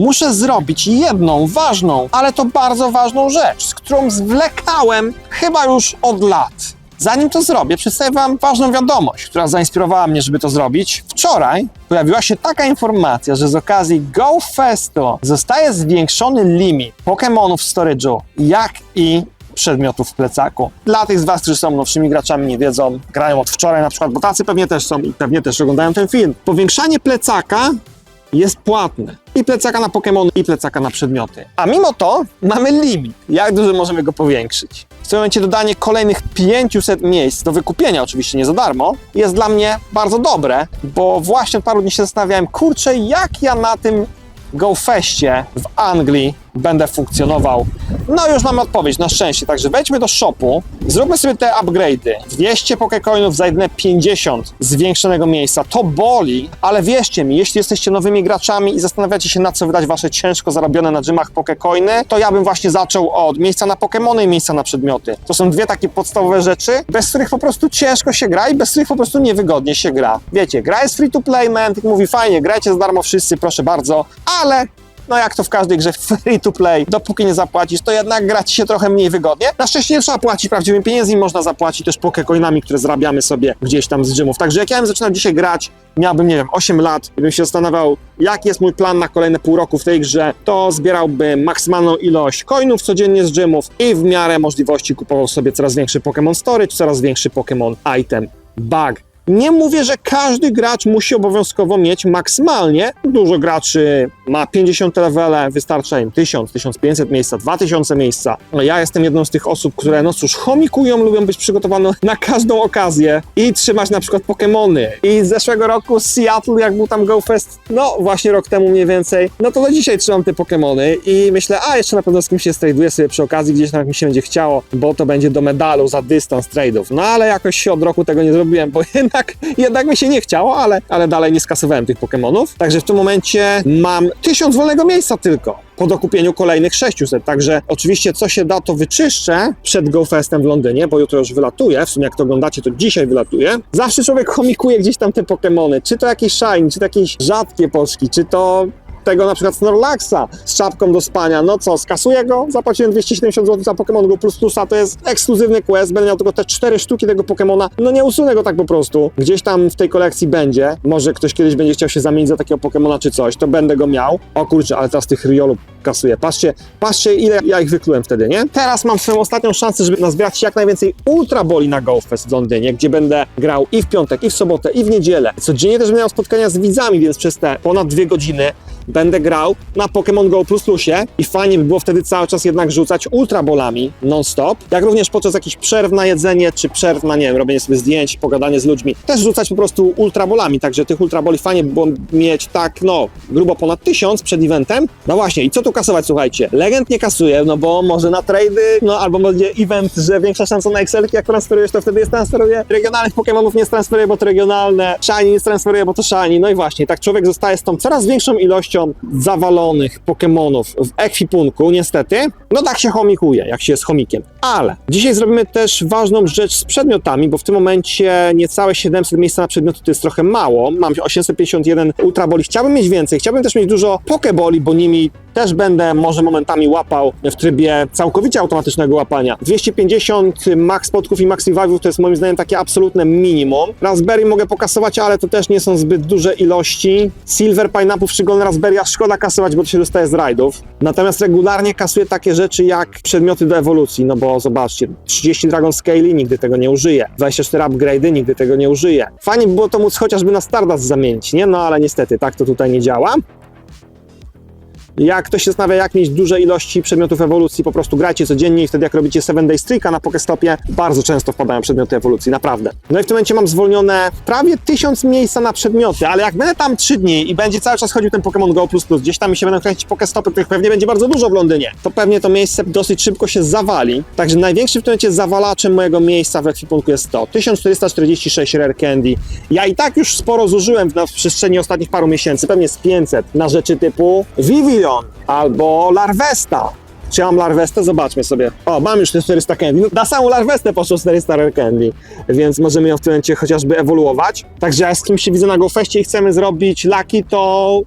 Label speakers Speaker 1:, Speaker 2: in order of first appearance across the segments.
Speaker 1: muszę zrobić jedną ważną, ale to bardzo ważną rzecz, z którą zwlekałem chyba już od lat. Zanim to zrobię, przedstawię Wam ważną wiadomość, która zainspirowała mnie, żeby to zrobić. Wczoraj pojawiła się taka informacja, że z okazji Go Festu zostaje zwiększony limit Pokémonów w storage'u, jak i przedmiotów w plecaku. Dla tych z Was, którzy są nowszymi graczami, nie wiedzą, grają od wczoraj na przykład, bo tacy pewnie też są i pewnie też oglądają ten film. Powiększanie plecaka jest płatne. I plecaka na Pokémony, i plecaka na przedmioty. A mimo to mamy limit. Jak dużo możemy go powiększyć? W tym momencie dodanie kolejnych 500 miejsc do wykupienia, oczywiście nie za darmo, jest dla mnie bardzo dobre, bo właśnie od paru dni się zastanawiałem, kurczę, jak ja na tym GoFestie w Anglii będę funkcjonował. No już mamy odpowiedź, na szczęście. Także wejdźmy do shopu, zróbmy sobie te upgrade'y. 200 pokecoinów za jedyne 50 zwiększonego miejsca. To boli, ale wierzcie mi, jeśli jesteście nowymi graczami i zastanawiacie się na co wydać wasze ciężko zarobione na gymach pokecoiny, to ja bym właśnie zaczął od miejsca na Pokemony i miejsca na przedmioty. To są dwie takie podstawowe rzeczy, bez których po prostu ciężko się gra i bez których po prostu niewygodnie się gra. Wiecie, gra jest free to play, Mantic mówi fajnie, grajcie za darmo wszyscy, proszę bardzo, ale no jak to w każdej grze free to play, dopóki nie zapłacisz, to jednak gra ci się trochę mniej wygodnie. Na szczęście nie trzeba płacić prawdziwymi pieniędzmi, można zapłacić też pokecoinami, które zarabiamy sobie gdzieś tam z gymów. Także jak ja bym zaczynał dzisiaj grać, miałbym, nie wiem, 8 lat i bym się zastanawiał, jaki jest mój plan na kolejne pół roku w tej grze, to zbierałbym maksymalną ilość coinów codziennie z gymów i w miarę możliwości kupował sobie coraz większy Pokémon Storage, coraz większy Pokémon Item Bag. Nie mówię, że każdy gracz musi obowiązkowo mieć maksymalnie. Dużo graczy ma 50 levele, wystarcza im 1000, 1500 miejsca, 2000 miejsca. No ja jestem jedną z tych osób, które no cóż, chomikują, lubią być przygotowane na każdą okazję i trzymać na przykład Pokemony. I z zeszłego roku Seattle, jak był tam Go Fest, no właśnie rok temu mniej więcej, no to do dzisiaj trzymam te Pokemony i myślę, a jeszcze na pewno z kimś się traduję sobie przy okazji, gdzieś tam mi się będzie chciało, bo to będzie do medalu za dystans trade'ów. No ale jakoś od roku tego nie zrobiłem, bo jednak, jednak mi się nie chciało, ale, ale dalej nie skasowałem tych Pokemonów. Także w tym momencie mam 1000 wolnego miejsca tylko po dokupieniu kolejnych 600. Także oczywiście co się da, to wyczyszczę przed GoFestem w Londynie, bo jutro już wylatuje. W sumie jak to oglądacie, to dzisiaj wylatuje. Zawsze człowiek chomikuje gdzieś tam te Pokemony. Czy to jakieś shiny, czy to jakieś rzadkie poczki, czy to tego na przykład Snorlaxa z czapką do spania. No co, skasuję go? Zapłaciłem 270 zł za Pokémon Go Plus Plusa, to jest ekskluzywny quest, będę miał tylko te 4 sztuki tego Pokémona. No nie usunę go tak po prostu. Gdzieś tam w tej kolekcji będzie. Może ktoś kiedyś będzie chciał się zamienić za takiego Pokémona czy coś, to będę go miał. O kurczę, ale teraz tych Riolu kasuję. Patrzcie, patrzcie ile ja ich wyklułem wtedy, nie? Teraz mam swoją ostatnią szansę, żeby nazbierać jak najwięcej Ultra Boli na GoFest w Londynie, gdzie będę grał i w piątek, i w sobotę, i w niedzielę. Codziennie też będę miał spotkania z widzami, więc przez te ponad dwie godziny będę grał na Pokémon Go Plus Plusie i fajnie by było wtedy cały czas jednak rzucać Ultra Bolami non-stop, jak również podczas jakichś przerw na jedzenie, czy przerw na, nie wiem, robienie sobie zdjęć, pogadanie z ludźmi, też rzucać po prostu Ultra Bolami, także tych Ultra Boli fajnie by było mieć tak, no, grubo ponad tysiąc przed eventem. No właśnie, i co tu kasować, słuchajcie? Legend nie kasuje, no bo może na trady, no albo będzie event, że większa szansa na Excelki, jak transferujesz, to wtedy jest transferuje. Regionalnych Pokémonów nie transferuje, bo to regionalne. Shiny nie transferuje, bo to shiny. No i właśnie, tak człowiek zostaje z tą coraz większą ilością zawalonych Pokémonów w ekwipunku, niestety. No tak się chomikuje, jak się jest chomikiem. Ale dzisiaj zrobimy też ważną rzecz z przedmiotami, bo w tym momencie niecałe 700 miejsca na przedmioty to jest trochę mało. Mam 851 Ultra Boli. Chciałbym mieć więcej. Chciałbym też mieć dużo Pokeboli, bo nimi też będę może momentami łapał w trybie całkowicie automatycznego łapania. 250 max spotków i max revive'ów to jest moim zdaniem takie absolutne minimum. Raspberry mogę pokasować, ale to też nie są zbyt duże ilości. Silver Pineapple Golden Raspberry aż szkoda kasować, bo to się dostaje z rajdów. Natomiast regularnie kasuję takie rzeczy jak przedmioty do ewolucji, no bo zobaczcie, 30 Dragon Scale nigdy tego nie użyję. 24 upgrade'y nigdy tego nie użyję. Fajnie by było to móc chociażby na Stardust zamienić, nie? No ale niestety tak to tutaj nie działa. Jak ktoś się zastanawia, jak mieć duże ilości przedmiotów ewolucji, po prostu grajcie codziennie i wtedy jak robicie 7 Day Streaka na Pokestopie, bardzo często wpadają przedmioty ewolucji, naprawdę. No i w tym momencie mam zwolnione prawie 1000 miejsca na przedmioty, ale jak będę tam 3 dni i będzie cały czas chodził ten Pokémon Go++, gdzieś tam mi się będą kręcić Pokestopy, których pewnie będzie bardzo dużo w Londynie, to pewnie to miejsce dosyć szybko się zawali. Także największym w tym momencie zawalaczem mojego miejsca w ekwipunku jest to 1446 Rare Candy. Ja i tak już sporo zużyłem w, w przestrzeni ostatnich paru miesięcy, pewnie z 500 na rzeczy typu Albo Larvesta. Czy mam Larvestę? Zobaczmy sobie. O, mam już te 400 candy. No, na samą Larvestę poszło 400 rare candy, więc możemy ją w tym momencie chociażby ewoluować. Także jak z kimś się widzę na GoFeście i chcemy zrobić Lucky, to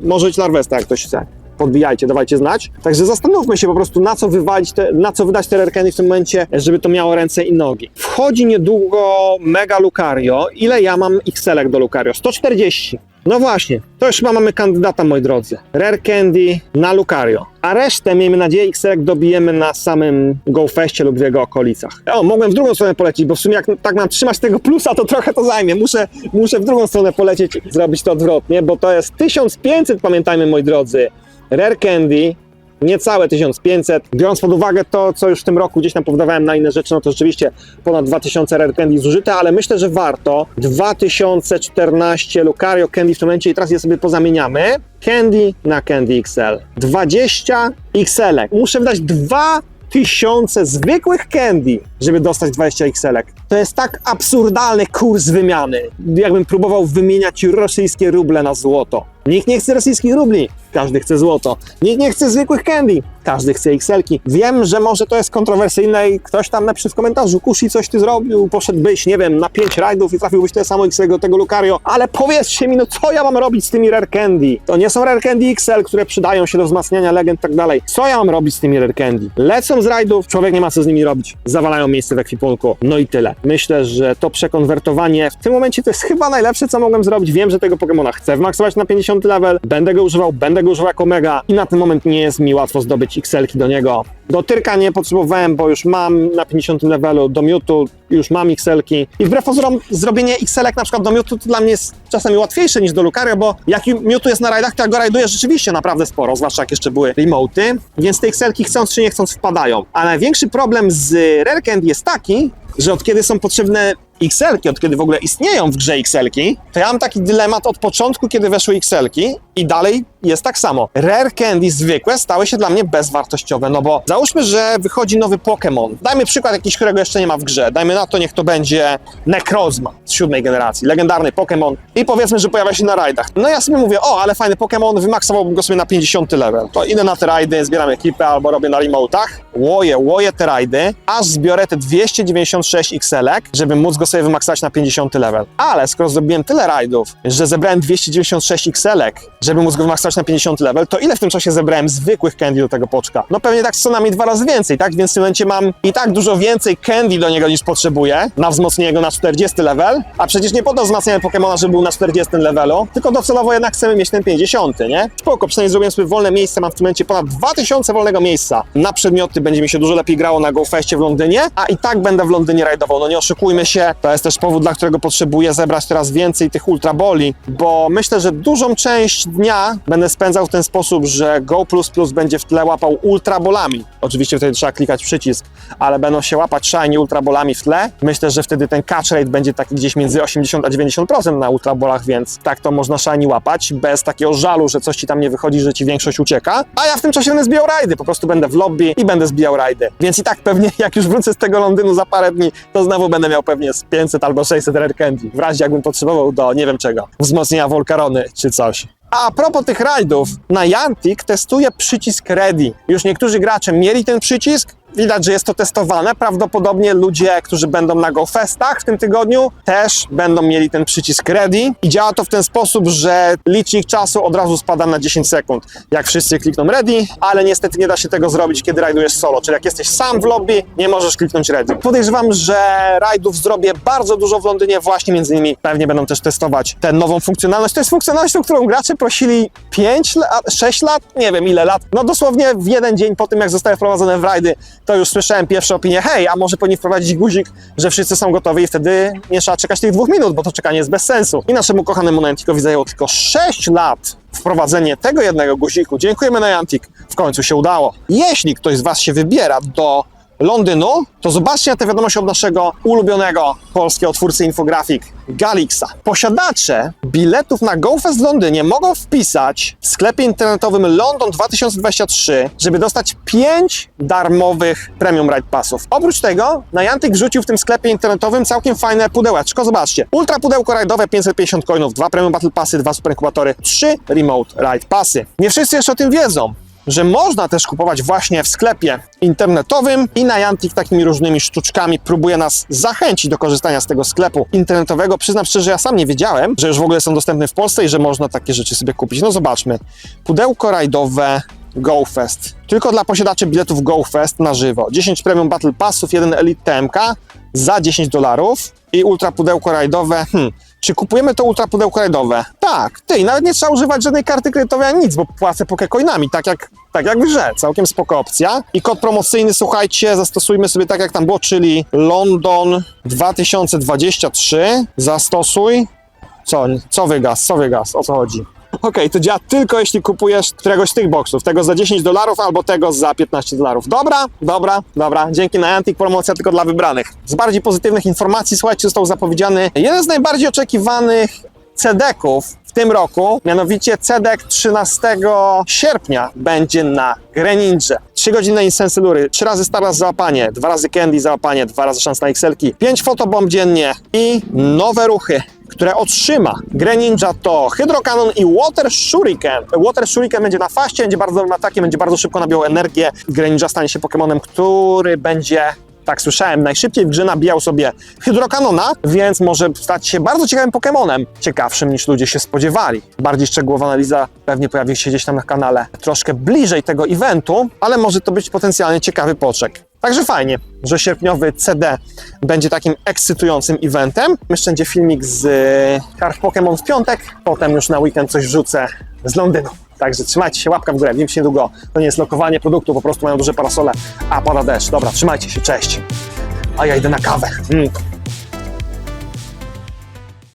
Speaker 1: może być Larvesta, jak ktoś chce. Podbijajcie, dawajcie znać. Także zastanówmy się po prostu, na co wywalić, te, na co wydać te candy w tym momencie, żeby to miało ręce i nogi. Wchodzi niedługo Mega Lucario. Ile ja mam XL do Lucario? 140. No właśnie, to już chyba mamy kandydata, moi drodzy. Rare Candy na Lucario. A resztę, miejmy nadzieję, XL dobijemy na samym GoFestie lub w jego okolicach. O, mogłem w drugą stronę polecieć, bo w sumie jak tak mam trzymać tego plusa, to trochę to zajmie. Muszę, muszę w drugą stronę polecieć, zrobić to odwrotnie, bo to jest 1500, pamiętajmy, moi drodzy. Rare Candy, niecałe 1500. Biorąc pod uwagę to, co już w tym roku gdzieś tam powydawałem na inne rzeczy, no to rzeczywiście ponad 2000 Rare Candy zużyte, ale myślę, że warto. 2014 Lucario Candy w tym momencie i teraz je sobie pozamieniamy. Candy na Candy XL. 20 XL. Muszę wydać 2000 zwykłych candy, żeby dostać 20 XL. To jest tak absurdalny kurs wymiany. Jakbym próbował wymieniać rosyjskie ruble na złoto. Nikt nie chce rosyjskich rubli, każdy chce złoto. Nikt nie chce zwykłych candy, każdy chce XL-ki. Wiem, że może to jest kontrowersyjne i ktoś tam napisze w komentarzu, Kusi, coś ty zrobił, poszedłbyś, nie wiem, na 5 rajdów i trafiłbyś tyle samo XL tego Lucario, ale powiedzcie mi, no co ja mam robić z tymi Rare Candy? To nie są Rare Candy XL, które przydają się do wzmacniania legend i tak dalej. Co ja mam robić z tymi Rare Candy? Lecą z rajdów, człowiek nie ma co z nimi robić. Zawalają miejsce w ekwipunku. No i tyle. Myślę, że to przekonwertowanie w tym momencie to jest chyba najlepsze, co mogłem zrobić. Wiem, że tego Pokemona chcę wmaksować na 50 level, będę go używał, będę go używał jako mega i na ten moment nie jest mi łatwo zdobyć XL-ki do niego. Do Tyrka nie potrzebowałem, bo już mam na 50 levelu, do Mewtwo już mam XL-ki i wbrew pozorom zrobienie XL-ek na przykład do Mewtwo to dla mnie jest czasami łatwiejsze niż do Lucario, bo jak Mewtwo jest na rajdach, to ja go rajduję rzeczywiście naprawdę sporo, zwłaszcza jak jeszcze były remoty, więc te XL-ki chcąc czy nie chcąc wpadają. A największy problem z Rare Candy jest taki, że od kiedy są potrzebne XL-ki, od kiedy w ogóle istnieją w grze XL-ki, to ja mam taki dylemat od początku, kiedy weszły XL-ki i dalej jest tak samo. Rare Candy zwykłe stały się dla mnie bezwartościowe, no bo załóżmy, że wychodzi nowy Pokémon. Dajmy przykład jakiś, którego jeszcze nie ma w grze. Dajmy na to, niech to będzie Necrozma z siódmej generacji, legendarny Pokémon i powiedzmy, że pojawia się na rajdach. No ja sobie mówię, o, ale fajny Pokémon, wymaksowałbym go sobie na 50 level. To idę na te rajdy, zbieram ekipę albo robię na remotach, łoję, łoję te rajdy, aż zbiorę te 296 XL-ek, żeby móc go sobie wymaksować na 50 level. Ale skoro zrobiłem tyle rajdów, że zebrałem 296 XL-ek, żeby móc go wymaksować na 50 level, to ile w tym czasie zebrałem zwykłych candy do tego poczka? No pewnie tak co najmniej dwa razy więcej, tak? Więc w tym momencie mam i tak dużo więcej candy do niego niż potrzebuję na wzmocnienie go na 40 level, a przecież nie po to wzmacniamy Pokemona, żeby był na 40 levelu, tylko docelowo jednak chcemy mieć ten 50, nie? Spoko, przynajmniej zrobiłem sobie wolne miejsce, mam w tym momencie ponad 2000 wolnego miejsca. Na przedmioty będzie mi się dużo lepiej grało na GoFestie w Londynie, a i tak będę w Londynie rajdował. No nie oszukujmy się, to jest też powód, dla którego potrzebuję zebrać teraz więcej tych Ultra Boli, bo myślę, że dużą część dnia będę spędzał w ten sposób, że Go będzie w tle łapał Ultra Bolami. Oczywiście wtedy trzeba klikać przycisk, ale będą się łapać shiny Ultra Bolami w tle. Myślę, że wtedy ten catch rate będzie taki gdzieś między 80 a 90% na Ultra Bolach, więc tak to można shiny łapać, bez takiego żalu, że coś ci tam nie wychodzi, że ci większość ucieka. A ja w tym czasie będę zbijał rajdy, po prostu będę w lobby i będę zbijał rajdy. Więc i tak pewnie jak już wrócę z tego Londynu za parę dni, to znowu będę miał pewnie z 500 albo 600 rare candy. W razie jakbym potrzebował do nie wiem czego, wzmocnienia Volcarony czy coś. A propos tych rajdów, na Jantic testuje przycisk Ready. Już niektórzy gracze mieli ten przycisk, Widać, że jest to testowane. Prawdopodobnie ludzie, którzy będą na GoFestach w tym tygodniu, też będą mieli ten przycisk ready. I działa to w ten sposób, że licznik czasu od razu spada na 10 sekund, jak wszyscy klikną ready, ale niestety nie da się tego zrobić, kiedy rajdujesz solo. Czyli jak jesteś sam w lobby, nie możesz kliknąć ready. Podejrzewam, że rajdów zrobię bardzo dużo w Londynie, właśnie między innymi pewnie będą też testować tę nową funkcjonalność. To jest funkcjonalność, o którą gracze prosili 5 lat, 6 lat, nie wiem ile lat. No dosłownie w jeden dzień po tym, jak zostały wprowadzone w rajdy, to już słyszałem pierwsze opinie, hej, a może powinni wprowadzić guzik, że wszyscy są gotowi i wtedy nie trzeba czekać tych dwóch minut, bo to czekanie jest bez sensu. I naszemu kochanemu Niantikowi zajęło tylko 6 lat wprowadzenie tego jednego guziku. Dziękujemy Niantic, w końcu się udało. Jeśli ktoś z Was się wybiera do Londynu, to zobaczcie tę wiadomość od naszego ulubionego polskiego twórcy infografik Galixa. Posiadacze biletów na GoFest w Londynie mogą wpisać w sklepie internetowym London 2023, żeby dostać 5 darmowych Premium Ride Passów. Oprócz tego Niantic wrzucił w tym sklepie internetowym całkiem fajne pudełeczko. Zobaczcie. Ultra pudełko rajdowe 550 coinów, dwa Premium Battle Passy, dwa Super Inkubatory, trzy Remote Ride Passy. Nie wszyscy jeszcze o tym wiedzą, że można też kupować właśnie w sklepie internetowym i Niantic takimi różnymi sztuczkami próbuje nas zachęcić do korzystania z tego sklepu internetowego. Przyznam szczerze, że ja sam nie wiedziałem, że już w ogóle są dostępne w Polsce i że można takie rzeczy sobie kupić. No zobaczmy. Pudełko rajdowe GoFest. Tylko dla posiadaczy biletów GoFest na żywo. 10 Premium Battle Passów, 1 Elite TMK za 10 dolarów i ultra pudełko rajdowe. Hmm. Czy kupujemy to ultra pudełko rajdowe? Tak, ty, nawet nie trzeba używać żadnej karty kredytowej ani nic, bo płacę pokecoinami, tak jak, tak jak w grze. Całkiem spoko opcja. I kod promocyjny, słuchajcie, zastosujmy sobie tak jak tam było, czyli London 2023. Zastosuj. Co, co wygas, co wygas, o co chodzi? Okej, to działa tylko jeśli kupujesz któregoś z tych boksów. Tego za 10 dolarów albo tego za 15 dolarów. Dobra, dobra, dobra. Dzięki Niantic promocja tylko dla wybranych. Z bardziej pozytywnych informacji, słuchajcie, został zapowiedziany jeden z najbardziej oczekiwanych CDK-ów w tym roku, mianowicie CDK 13 sierpnia będzie na Greninja. 3 godziny Insensylury, 3 razy Stardust załapanie, 2 razy Candy załapanie, 2 razy szans na XL-ki, 5 fotobomb dziennie i nowe ruchy które otrzyma Greninja to Hydrokanon i Water Shuriken. Water Shuriken będzie na faście, będzie bardzo dobrym atakiem, będzie bardzo szybko nabijał energię. Greninja stanie się Pokemonem, który będzie tak słyszałem, najszybciej w grze nabijał sobie Hydrokanona, więc może stać się bardzo ciekawym Pokemonem. Ciekawszym niż ludzie się spodziewali. Bardziej szczegółowa analiza pewnie pojawi się gdzieś tam na kanale troszkę bliżej tego eventu, ale może to być potencjalnie ciekawy poczek. Także fajnie, że sierpniowy CD będzie takim ekscytującym eventem. Jeszcze będzie filmik z Karp Pokémon w piątek, potem już na weekend coś wrzucę z Londynu. Także trzymajcie się, łapka w górę, widzimy się niedługo. To nie jest lokowanie produktu, po prostu mają duże parasole, a pada deszcz. Dobra, trzymajcie się, cześć. A ja idę na kawę. Mm.